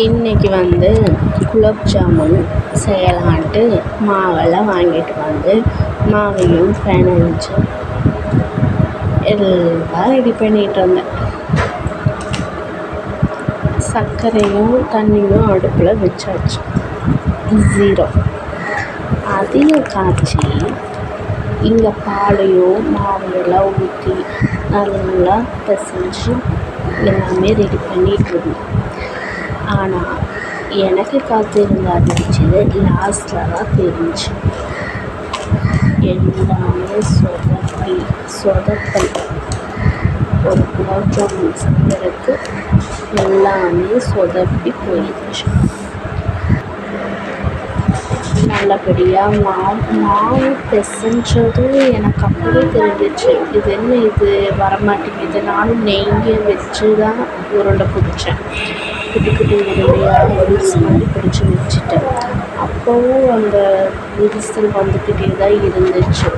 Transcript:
இன்னைக்கு வந்து குலோப் ஜாமுன் செய்யலான்ட்டு மாவெல்லாம் வாங்கிட்டு வந்து மாவையும் பிணைஞ்சு எல்லாம் ரெடி பண்ணிட்டு இருந்தேன் சர்க்கரையும் தண்ணியும் அடுப்பில் வச்சாச்சு. ஜீரோ அதையும் காய்ச்சி இங்கே பாலையும் மாவையெல்லாம் ஊற்றி நல்லா பிசைஞ்சு எல்லாமே ரெடி பண்ணிட்டு இருந்தேன் ஆனால் எனக்கு காத்திருந்த அதிர்ச்சிது லாஸ்ட்டில் தான் தெரிஞ்சு. எல்லாமே சொதப்பி சொதப்பல். ஒரு குலோப் ஜாமுன் எல்லாமே சொதப்பி போயிடுச்சு. நல்லபடியாக மாவு மாவு பிசைஞ்சதும் எனக்கு அப்போவே தெரிஞ்சிச்சு. இது என்ன இது? வரமாட்டேங்குது. நானும் நெய்யை வச்சு தான் உருண்டை பிடிச்சேன். குட்டி குட்டி உருண்டையாக ரூல்ஸ் மாதிரி பிடிச்சி வச்சுட்டேன் அப்போவும் அந்த விரிசல் வந்துக்கிட்டே தான் இருந்துச்சு.